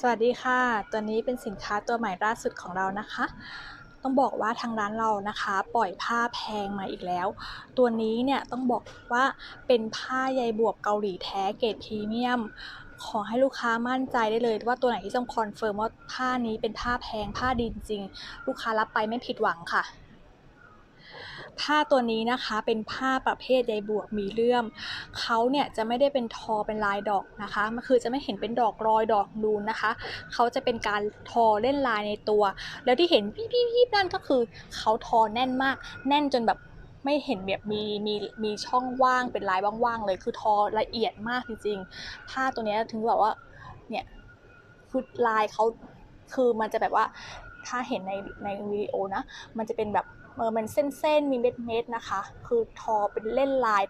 สวัสดีค่ะ ตัวนี้เป็นสินค้าตัวใหม่ล่าสุดของเรานะคะ ต้องบอกว่าทางร้านเรานะคะ ปล่อยผ้าแพงมาอีกแล้ว ตัวนี้เนี่ยต้องบอกว่าเป็นผ้าใยบวบเกาหลีแท้เกรดพรีเมียม ขอให้ลูกค้ามั่นใจได้เลย ว่าตัวไหนที่ต้องคอนเฟิร์มว่าผ้านี้เป็นผ้าแพงผ้าดีจริง ลูกค้ารับไปไม่ผิดหวังค่ะ ผ้าตัวนี้นะคะเป็นผ้าประเภทใยบวบมีเลื่อมเขาเนี่ยจะไม่ได้เป็นทอเป็นลายดอกนะคะมันคือจะไม่เห็นเป็นดอกรอยดอกนูนนะคะเขาจะเป็นการทอเล่นลายในตัว แล้วที่เห็นพี่พี่พี่นั่นก็คือเขาทอแน่นมาก แน่นจนแบบไม่เห็นแบบมีมีมีช่องว่างเป็นลายว่างๆเลยคือทอละเอียดมากจริงๆผ้าตัวนี้ถึงแบบว่าเนี่ยคือลายเขาคือมันจะแบบว่าถ้าเห็นในในวิดีโอนะ มันจะเป็นแบบ เออมันเส้นๆมีเม็ดๆนะคะ คือทอเป็นเล่นลาย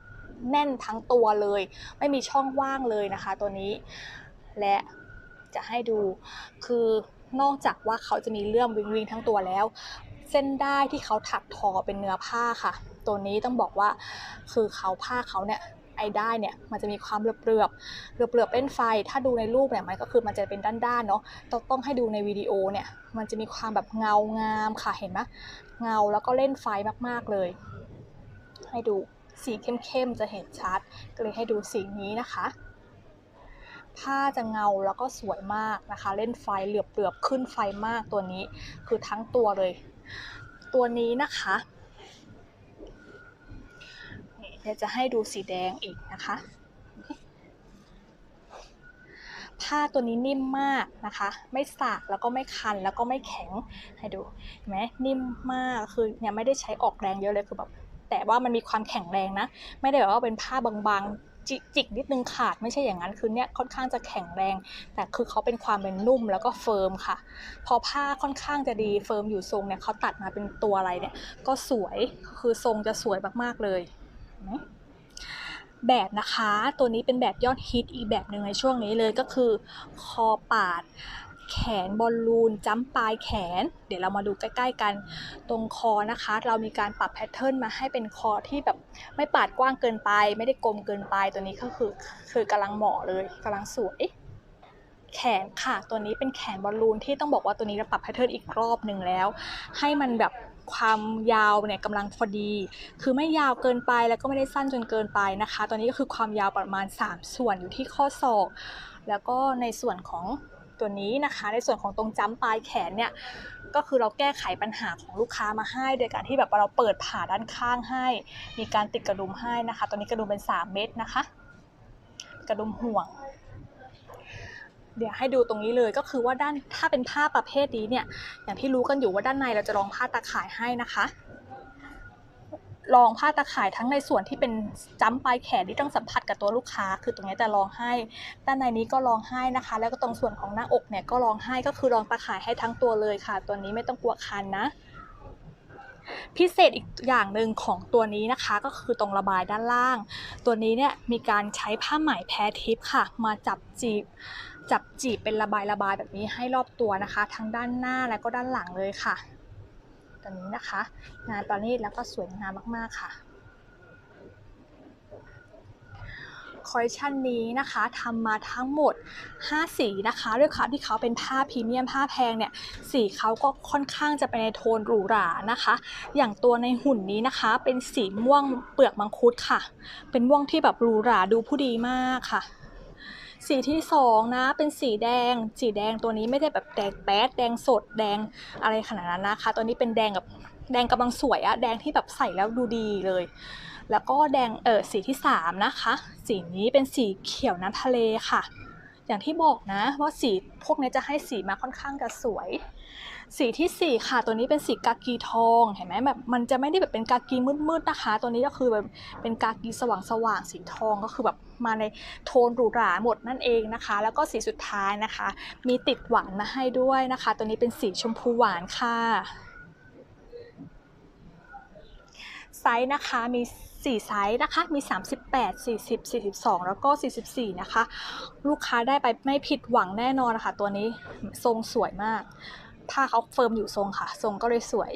แน่นทั้งตัวเลย ไม่มีช่องว่างเลยนะคะ ตัวนี้ และจะให้ดูคือนอกจากว่าเขาจะมีเลื่อมวิงวิงทั้งตัวแล้ว เส้นได้ที่เขาถักทอเป็นเนื้อผ้าค่ะ ตัวนี้ต้องบอกว่าคือเขาผ้าเขาเนี่ย ไอ้ได้เนี่ยมันจะมีความเปลือบเปลือบเปลือบเป็นไฟ ถ้าดูในรูปเนี่ยมันก็คือมันจะเป็นด้านๆเนาะต้องต้องให้ดูในวิดีโอเนี่ยมันจะมีความแบบเงางามค่ะเห็นไหมเงาแล้วก็เล่นไฟมากๆเลย ให้ดูสีเข้มๆจะเห็นชัด ก็เลยให้ดูสีนี้นะคะ ผ้าจะเงาแล้วก็สวยมากนะคะ เล่นไฟเหลือบเปลือบขึ้นไฟมากตัวนี้ คือทั้งตัวเลย ตัวนี้นะคะ ดี๋ยวจะให้ดูสีแดงอีกนะคะ ผ้าตัวนี้นิ่มมากนะคะ ไม่สากแล้วก็ไม่คันแล้วก็ไม่แข็งให้ดูเห็นไหมนิ่มมากคือเนี่ยไม่ได้ใช้ออกแรงเยอะเลยคือแบบแต่ว่ามันมีความแข็งแรงนะ ไม่ได้แบบว่าเป็นผ้าบางๆจิจิกนิดนึงขาดไม่ใช่อย่างนั้นคือเนี่ยค่อนข้างจะแข็งแรง แต่คือเขาเป็นความเป็นนุ่มแล้วก็เฟิร์มค่ะ พอผ้าค่อนข้างจะดีเฟิร์มอยู่ทรงเนี่ยเขาตัดมาเป็นตัวอะไรเนี่ยก็สวยคือทรงจะสวยมากๆเลย ไหมแบบนะคะ ตัวนี้เป็นแบบยอดฮิตอีกแบบหนึ่งในช่วงนี้เลยก็คือ คอปาด แขนบอลลูนจ้ำปลายแขน เดี๋ยวเรามาดูใกล้ ๆ กันตรงคอนะคะ เรามีการปรับแพทเทิร์นมาให้เป็นคอที่แบบไม่ปาดกว้างเกินไป ไม่ได้กลมเกินไปตัวนี้ก็คือคือกำลังเหมาะเลยกำลังสวยแขนค่ะ ตัวนี้เป็นแขนบอลลูนที่ต้องบอกว่าตัวนี้เราปรับแพทเทิร์นอีกรอบหนึ่งแล้ว ให้มันแบบ ความยาวเนี่ยกำลังพอดี คือไม่ยาวเกินไปแล้วก็ไม่ได้สั้นจนเกินไปนะคะตัวนี้ก็คือความยาวประมาณ 3 ส่วนอยู่ที่ข้อศอก แล้วก็ในส่วนของตัวนี้นะคะ ในส่วนของตรงจ้ำปลายแขนเนี่ยก็คือเราแก้ไขปัญหาของลูกค้ามาให้ โดยการที่แบบเราเปิดผ่าด้านข้างให้ มีการติดกระดุมให้นะคะตัวนี้กระดุมเป็น 3 เม็ดนะคะ กระดุมห่วง เดี๋ยวให้ดูตรงนี้เลยก็คือว่าด้านถ้าเป็นผ้าประเภทนี้เนี่ย อย่างที่รู้กันอยู่ว่าด้านในเราจะรองผ้าตาข่ายให้นะคะรองผ้าตาข่ายทั้งในส่วนที่เป็นจ้ำปลายแขนที่ต้องสัมผัสกับตัวลูกค้า คือตรงนี้จะรองให้ ด้านในนี้ก็รองให้นะคะ แล้วก็ตรงส่วนของหน้าอกเนี่ยก็รองให้ก็คือรองตาข่ายให้ทั้งตัวเลยค่ะ ตัวนี้ไม่ต้องกลัวคันนะ พิเศษอีกอย่างหนึ่งของตัวนี้นะคะ ก็คือตรงระบายด้านล่าง ตัวนี้เนี่ยมีการใช้ผ้าไหมแพรทิปค่ะ มาจับจีบ จับจีบเป็นระบายระบายแบบนี้ให้รอบตัวนะคะ ทั้งด้านหน้าและก็ด้านหลังเลยค่ะตัวนี้นะคะ งานประณีตแล้วก็สวยงามมากๆค่ะคอลเลคชันนี้นะคะทำมาทั้งหมด 5 สีนะคะด้วยความที่เขาเป็นผ้าพรีเมียมผ้าแพงเนี่ยสีเขาก็ค่อนข้างจะไปในโทนหรูหรานะคะ อย่างตัวในหุ่นนี้นะคะ เป็นสีม่วงเปลือกมังคุดค่ะ เป็นม่วงที่แบบหรูหราดูผู้ดีมากค่ะ สีที่สองนะ เป็นสีแดง สีแดงตัวนี้ไม่ได้แบบแดงแป๊ดแดงสดแดงอะไรขนาดนั้นนะคะ ตัวนี้เป็นแดงกับแดงกำลังสวยอะแดงที่แบบใส่แล้วดูดีเลย แล้วก็แดงเออสีที่สามนะคะ สีนี้เป็นสีเขียวน้ำทะเลค่ะ อย่างที่บอกนะว่าสีพวกนี้จะให้สีมาค่อนข้างจะสวย สีที่สี่ค่ะ ตัวนี้เป็นสีกากีทองเห็นไหมแบบมันจะไม่ได้แบบเป็นกากีมืดๆนะคะ ตัวนี้ก็คือแบบเป็นกากีสว่างๆสีทองก็คือแบบมาในโทนหรูหราหมดนั่นเองนะคะ แล้วก็สีสุดท้ายนะคะ มีติดหวานมาให้ด้วยนะคะ ตัวนี้เป็นสีชมพูหวานค่ะไซส์นะคะมี 4 ไซส์นะคะ มี 38 40 42 แล้วก็ 44 นะคะ ลูกค้าได้ไปไม่ผิดหวังแน่นอนนะคะตัวนี้ทรงสวยมาก ผ้าเขาเฟิร์มอยู่ทรงค่ะ ทรงก็เลยสวย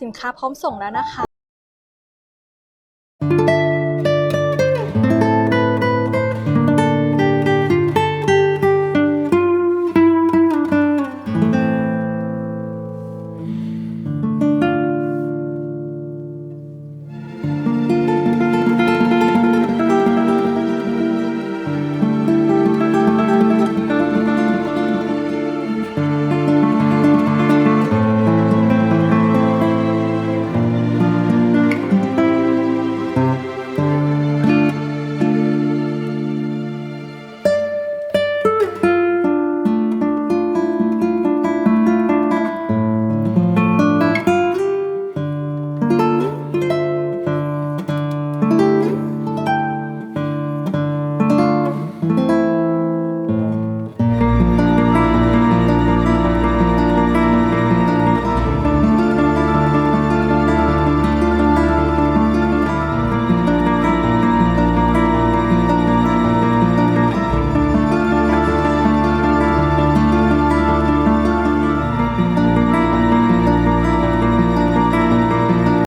สินค้าพร้อมส่งแล้วนะคะ